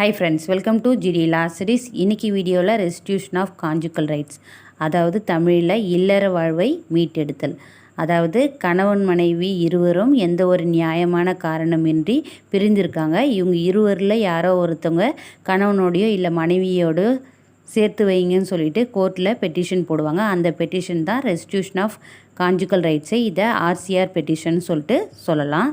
Hi friends welcome to GD law series இன்னைக்கு வீடியோவில் restitution of conjugal rights அதாவது தமிழில் இல்லற வாழ்வை மீட்டெடுத்தல். அதாவது கணவன் மனைவி இருவரும் எந்த ஒரு நியாயமான காரணமின்றி பிரிந்திருக்காங்க. இவங்க இருவரில் யாரோ ஒருத்தவங்க கணவனோடையோ இல்லை மனைவியோடோ சேர்த்து வைங்கன்னு சொல்லிட்டு கோர்ட்டில் பெட்டிஷன் போடுவாங்க. அந்த பெட்டிஷன் தான் ரெஸ்டியூஷன் ஆஃப் கான்ஜுக்கல் ரைட்ஸை இதை ஆர்சிஆர் பெட்டிஷன் சொல்லிட்டு சொல்லலாம்.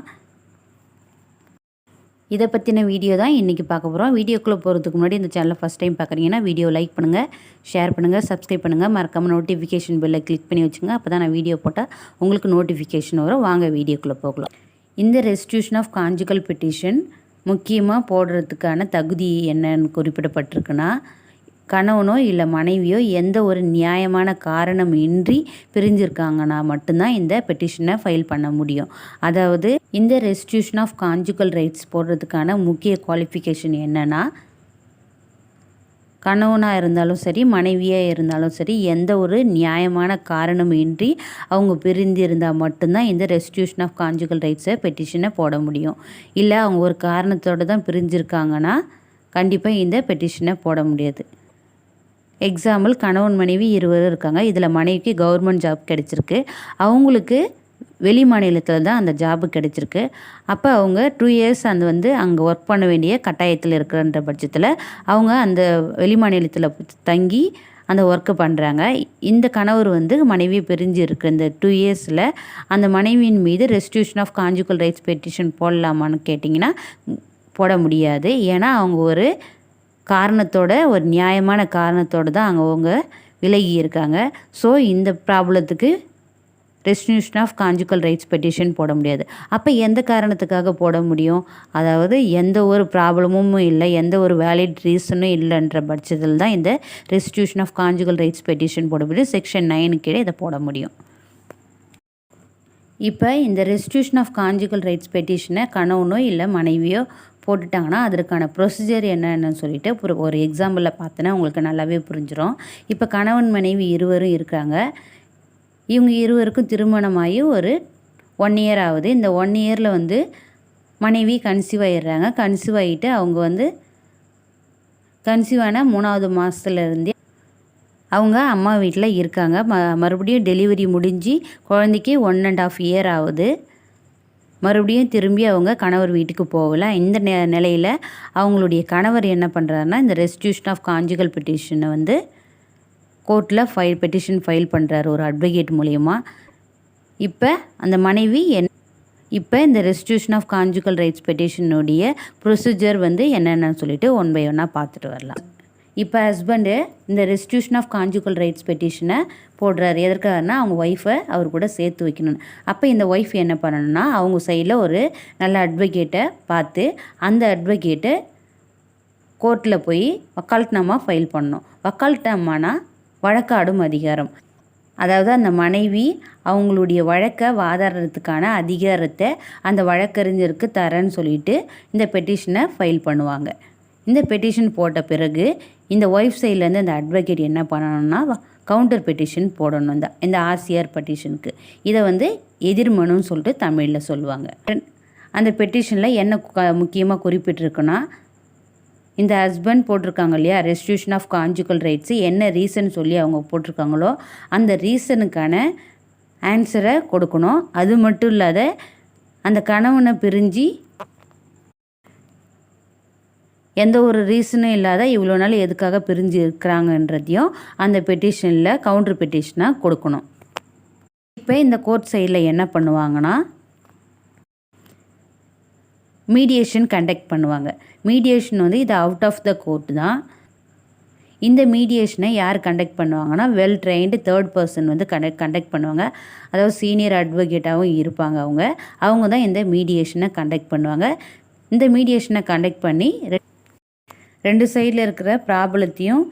இதை பற்றின வீடியோ தான் இன்றைக்கி பார்க்க போகிறோம் வீடியோக்குள்ளே போகிறதுக்கு முன்னாடி இந்த சேனலை ஃபஸ்ட் டைம் பார்க்குறீங்கன்னா வீடியோ லைக் பண்ணுங்கள் ஷேர் பண்ணுங்கள் சப்ஸ்கிரைப் பண்ணுங்கள் மறக்காமல் நோட்டிஃபிகேஷன் பெல்லை கிளிக் பண்ணி வச்சுங்க அப்போ தான் நான் வீடியோ போட்டால் உங்களுக்கு நோட்டிஃபிகேஷன் வரும். வாங்க வீடியோக்குள்ளே போகலாம். இந்த ரெஸ்டியூஷன் ஆஃப் காஞ்சிக்கல் பெட்டிஷன் முக்கியமாக போடுறதுக்கான தகுதி என்னன்னு குறிப்பிடப்பட்டிருக்குன்னா கணவனோ இல்லை மனைவியோ எந்த ஒரு நியாயமான காரணம் இன்றி பிரிஞ்சிருக்காங்கன்னா மட்டும்தான் இந்த பெட்டிஷனை ஃபைல் பண்ண முடியும். அதாவது இந்த ரெஸ்டியூஷன் ஆஃப் கான்ஜுகல் ரைட்ஸ் போடுறதுக்கான முக்கிய குவாலிஃபிகேஷன் என்னென்னா கணவனாக இருந்தாலும் சரி மனைவியாக இருந்தாலும் சரி எந்த ஒரு நியாயமான காரணம் இன்றி அவங்க பிரிந்து இருந்தால் மட்டும்தான் இந்த ரெஸ்டியூஷன் ஆஃப் கான்ஜுகல் ரைட்ஸை பெட்டிஷனை போட முடியும். இல்லை அவங்க ஒரு காரணத்தோடு தான் பிரிஞ்சிருக்காங்கன்னா கண்டிப்பாக இந்த பெட்டிஷனை போட முடியாது. எக்ஸாம்பிள் கணவன் மனைவி இருவரும் இருக்காங்க. இதில் மனைவிக்கு கவர்மெண்ட் ஜாப் கிடச்சிருக்கு. அவங்களுக்கு வெளி மாநிலத்தில் தான் அந்த ஜாபு கிடச்சிருக்கு. அப்போ அவங்க டூ இயர்ஸ் அந்த வந்து அங்கே ஒர்க் பண்ண வேண்டிய கட்டாயத்தில் இருக்கிறன்ற பட்சத்தில் அவங்க அந்த வெளி மாநிலத்தில் தங்கி அந்த ஒர்க்கு பண்ணுறாங்க இந்த கணவர் வந்து மனைவி பிரிஞ்சு இருக்கு. இந்த டூ இயர்ஸில் அந்த மனைவியின் மீது restitution of conjugal rights petition போடலாமான்னு கேட்டிங்கன்னா போட முடியாது. ஏன்னா அவங்க ஒரு காரணத்தோட ஒரு நியாயமான காரணத்தோடு தான் அங்கே அவங்க விலகி இருக்காங்க. ஸோ இந்த ப்ராப்ளத்துக்கு restitution of conjugal rights petition போட முடியாது. அப்போ எந்த காரணத்துக்காக போட முடியும்? அதாவது எந்த ஒரு ப்ராப்ளமும் இல்லை எந்த ஒரு வேலிட் ரீசனும் இல்லைன்ற பட்சத்தில் தான் இந்த restitution of conjugal rights petition போட முடியும். செக்ஷன் நைனு கீழே இதை போட முடியும். இப்போ இந்த ரெஸ்டியூஷன் ஆஃப் கான்ஜுகல் ரைட்ஸ் பெட்டிஷனை கணவனோ இல்லை மனைவியோ போட்டுட்டாங்கன்னா அதற்கான ப்ரொசீஜர் என்னென்னு சொல்லிட்டு ஒரு ஒரு எக்ஸாம்பிளில் பார்த்தோன்னா உங்களுக்கு நல்லாவே புரிஞ்சிடும் இப்போ கணவன் மனைவி இருவரும் இருக்காங்க. இவங்க இருவருக்கும் திருமணமாகி ஒரு ஒன் இயர் ஆகுது. இந்த ஒன் இயரில் வந்து மனைவி கன்சீவ் ஆகிடுறாங்க கன்சீவ் ஆகிட்டு அவங்க வந்து கன்சீவ் ஆன மூணாவது மாதத்துலேருந்தே அவங்க அம்மா வீட்டில் இருக்காங்க. ம மறுபடியும் டெலிவரி முடிஞ்சு குழந்தைக்கு ஒன் அண்ட் ஆஃப் இயர் ஆகுது. மறுபடியும் திரும்பி அவங்க கணவர் வீட்டுக்கு போகலாம். இந்த நெ நிலையில் அவங்களுடைய கணவர் என்ன பண்ணுறாருன்னா இந்த ரெஸ்டியூஷன் ஆஃப் காஞ்சுகல் பெட்டிஷனை வந்து கோர்ட்டில் ஃபைல் பெட்டிஷன் ஃபைல் பண்ணுறாரு ஒரு அட்வொகேட் மூலயமா. இப்போ அந்த மனைவி என் இப்போ இந்த ரெஸ்டியூஷன் ஆஃப் காஞ்சுகல் ரைட்ஸ் பெட்டிஷனுடைய ப்ரொசீஜர் வந்து என்னென்னு சொல்லிட்டு ஒன் பை ஒன்னாக பார்த்துட்டு வரலாம். இப்போ ஹஸ்பண்டு இந்த ரெஸ்டியூஷன் ஆஃப் கான்ஜுகல் ரைட்ஸ் பெட்டிஷனை போடுறாரு. எதற்காகனா அவங்க ஒய்ஃபை அவர் கூட சேர்த்து வைக்கணும்னு. அப்போ இந்த ஒய்ஃப் என்ன பண்ணணும்னா அவங்க சைடில் ஒரு நல்ல அட்வொகேட்டை பார்த்து அந்த அட்வொகேட்டை கோர்ட்டில் போய் வக்கால்ட்னாமா ஃபைல் பண்ணணும். வக்கால்ட்னாமானா வழக்காடும் அதிகாரம். அதாவது அந்த மனைவி அவங்களுடைய வழக்கை வாதாடுறதுக்கான அதிகாரத்தை அந்த வழக்கறிஞருக்கு தரேன்னு சொல்லிட்டு இந்த பெட்டிஷனை ஃபைல் பண்ணுவாங்க. இந்த பெட்டிஷன் போட்ட பிறகு இந்த ஒய்ஃப் சைட்லேருந்து அந்த அட்வொகேட் என்ன பண்ணணும்னா கவுண்டர் பெட்டிஷன் போடணும். இந்த இந்த ஆர்சிஆர் பெட்டிஷனுக்கு இதை வந்து எதிர்மனுன்னு சொல்லிட்டு தமிழில் சொல்லுவாங்க. அந்த பெட்டிஷனில் என்ன முக்கியமாக குறிப்பிட்டிருக்குன்னா இந்த ஹஸ்பண்ட் போட்டிருக்காங்க இல்லையா? ரெஸ்டியூஷன் ஆஃப் கான்ஜுகல் ரைட்ஸு என்ன ரீசன் சொல்லி அவங்க போட்டிருக்காங்களோ அந்த ரீசனுக்கான ஆன்சரை கொடுக்கணும். அது மட்டும் இல்லாத அந்த கணவனை பிரிஞ்சு எந்த ஒரு ரீசனும் இல்லாத இவ்வளோ நாள் எதுக்காக பிரிஞ்சு இருக்கிறாங்கன்றதையும் அந்த பெட்டிஷனில் கவுண்டர் பெட்டிஷனாக கொடுக்கணும். இப்போ இந்த கோர்ட் சைடில் என்ன பண்ணுவாங்கன்னா மீடியேஷன் கண்டக்ட் பண்ணுவாங்க. மீடியேஷன் வந்து இது அவுட் ஆஃப் த கோர்ட் தான். இந்த மீடியேஷனை யார் கண்டக்ட் பண்ணுவாங்கன்னா வெல் ட்ரெயின்டு தேர்ட் பர்சன் வந்து கண்டக்ட் கண்டக்ட் பண்ணுவாங்க. அதாவது சீனியர் அட்வொகேட்டாகவும் இருப்பாங்க அவங்க. அவங்க தான் இந்த மீடியேஷனை கண்டக்ட் பண்ணுவாங்க. இந்த மீடியேஷனை கண்டக்ட் பண்ணி ரெண்டு சைடில் இருக்கிற ப்ராப்ளத்தையும்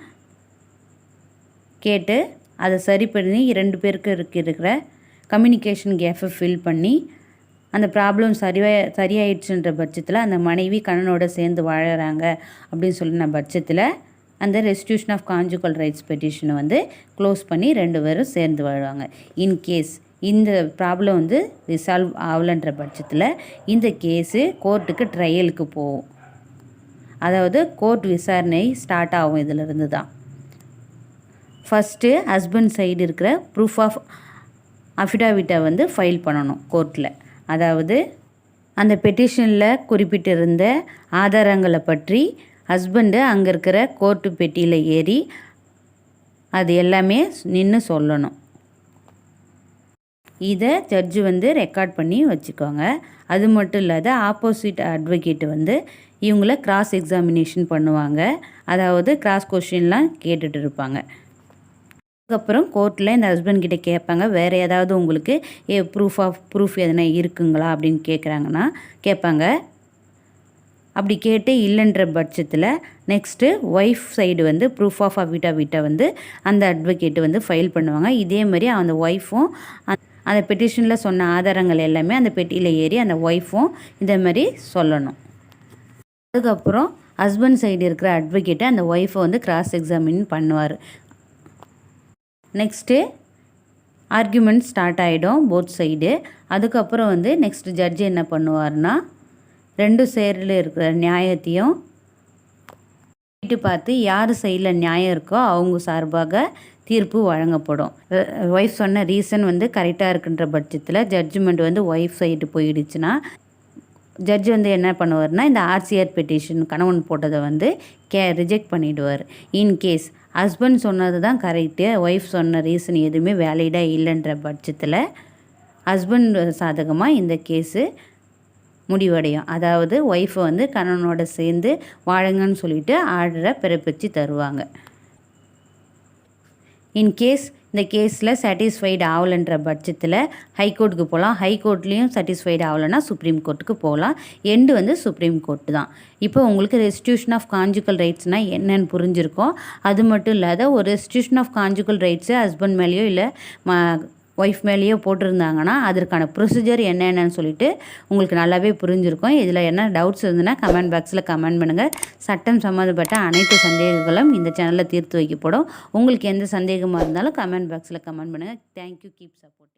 கேட்டு அதை சரி பண்ணி ரெண்டு பேருக்கு இருக்கிற கம்யூனிகேஷன் கேஃபை ஃபில் பண்ணி அந்த ப்ராப்ளம் சரிவாக சரியாயிடுச்சுன்ற பட்சத்தில் அந்த மனைவி கண்ணனோட சேர்ந்து வாழறாங்க அப்படின்னு சொல்லின பட்சத்தில் அந்த ரெஸ்டியூஷன் ஆஃப் கான்ஜுகல் ரைட்ஸ் பெட்டிஷனை வந்து க்ளோஸ் பண்ணி ரெண்டு பேரும் சேர்ந்து வாழ்வாங்க. இன்கேஸ் இந்த ப்ராப்ளம் வந்து ரிசால்வ் ஆகலைன்ற பட்சத்தில் இந்த கேஸு கோர்ட்டுக்கு ட்ரையலுக்கு போகும். அதாவது கோர்ட் விசாரணை ஸ்டார்ட் ஆகும் இதிலிருந்து தான் ஃபஸ்ட்டு ஹஸ்பண்ட் சைடு இருக்கிற ப்ரூஃப் ஆஃப் அஃபிடாவிட்டை வந்து ஃபைல் பண்ணணும் கோர்ட்டில் அதாவது அந்த பெட்டிஷனில் குறிப்பிட்டிருந்த ஆதாரங்களை பற்றி ஹஸ்பண்டு அங்கே இருக்கிற கோர்ட்டு பெட்டியில் ஏறி அது எல்லாமே நின்று சொல்லணும். இதை ஜட்ஜு வந்து ரெக்கார்ட் பண்ணி வச்சுக்கோங்க. அது மட்டும் இல்லாத ஆப்போசிட் அட்வொகேட் வந்து இவங்கள கிராஸ் எக்ஸாமினேஷன் பண்ணுவாங்க. அதாவது கிராஸ் கொஷின்லாம் கேட்டுட்டு இருப்பாங்க. அதுக்கப்புறம் கோர்ட்டில் இந்த ஹஸ்பண்ட் கிட்டே கேட்பாங்க. வேறு ஏதாவது உங்களுக்கு ஏ ப்ரூஃப் ஆஃப் ப்ரூஃப் எதனா இருக்குங்களா அப்படின்னு கேட்குறாங்கன்னா கேட்பாங்க. அப்படி கேட்டு இல்லைன்ற பட்சத்தில் நெக்ஸ்ட்டு ஒய்ஃப் சைடு வந்து ப்ரூஃப் ஆஃப் அவிட்டாவிட்டை வந்து அந்த அட்வொகேட்டு வந்து ஃபைல் பண்ணுவாங்க. இதே மாதிரி அந்த ஒய்ஃபும் அந்த பெட்டிஷனில் சொன்ன ஆதாரங்கள் எல்லாமே அந்த பெட்டியில் ஏறி அந்த ஒய்ஃபும் இதே மாதிரி சொல்லணும். அதுக்கப்புறம் ஹஸ்பண்ட் சைடு இருக்கிற அட்வொகேட்டை அந்த ஒய்ஃபை வந்து கிராஸ் எக்ஸாமின் பண்ணுவார். நெக்ஸ்ட்டு ஆர்கியூமெண்ட் ஸ்டார்ட் ஆகிடும் போத் சைடு அதுக்கப்புறம் வந்து நெக்ஸ்ட் ஜட்ஜ் என்ன பண்ணுவார்னா ரெண்டு சைடில் இருக்கிற நியாயத்தையும் கேட்டு பார்த்து யார் சைடில் நியாயம் இருக்கோ அவங்க சார்பாக தீர்ப்பு வழங்கப்படும். ஒய்ஃப் சொன்ன ரீசன் வந்து கரெக்டாக இருக்குன்ற பட்சத்தில் ஜட்ஜ்மெண்ட் வந்து ஒய்ஃப் சைடு போயிடுச்சுன்னா ஜட்ஜ் வந்து என்ன பண்ணுவார்னா இந்த ஆர்சிஆர் பெட்டிஷன் கணவன் போட்டதை வந்து கே ரிஜெக்ட் பண்ணிவிடுவார் இன்கேஸ் ஹஸ்பண்ட் சொன்னது தான் கரெக்டு ஒய்ஃப் சொன்ன ரீசன் எதுவுமே வேலிடாக இல்லைன்ற பட்சத்தில் ஹஸ்பண்ட் சாதகமாக இந்த கேஸு முடிவடையும். அதாவது ஒய்ஃபை வந்து கணவனோட சேர்ந்து வாழுங்கன்னு சொல்லிட்டு ஆர்டரை பிறப்பிச்சு தருவாங்க. இன்கேஸ் இந்த கேஸில் சாட்டிஸ்ஃபைடு ஆகலைன்ற பட்சத்தில் ஹைகோர்ட்டுக்கு போகலாம் ஹைகோர்ட்லேயும் சாட்டிஸ்ஃபைடு ஆகலைன்னா சுப்ரீம் கோர்ட்டுக்கு போகலாம் எண்டு வந்து சுப்ரீம் கோர்ட்டு தான். இப்போ உங்களுக்கு ரெஸ்டியூஷன் ஆஃப் கான்ஜுக்கல் ரைட்ஸ்னால் என்னென்னு புரிஞ்சிருக்கோம். அது மட்டும் இல்லாத ஒரு restitution of conjugal rights husband மேலேயோ இல்லை ஒய்ஃப் மேலேயோ போட்டிருந்தாங்கன்னா அதற்கான ப்ரொசீஜர் என்னென்னு சொல்லிட்டு உங்களுக்கு நல்லாவே புரிஞ்சிருக்கும். இதில் என்ன டவுட்ஸ் இருந்ததுன்னா கமெண்ட் பாக்ஸில் கமெண்ட் பண்ணுங்கள் சட்டம் சம்மந்தப்பட்ட அனைத்து சந்தேகங்களும் இந்த சேனலில் தீர்த்து வைக்கப்படும். உங்களுக்கு எந்த சந்தேகமாக இருந்தாலும் கமெண்ட் பாக்ஸில் கமெண்ட் பண்ணுங்கள் தேங்க்யூ கீப் சப்போர்ட்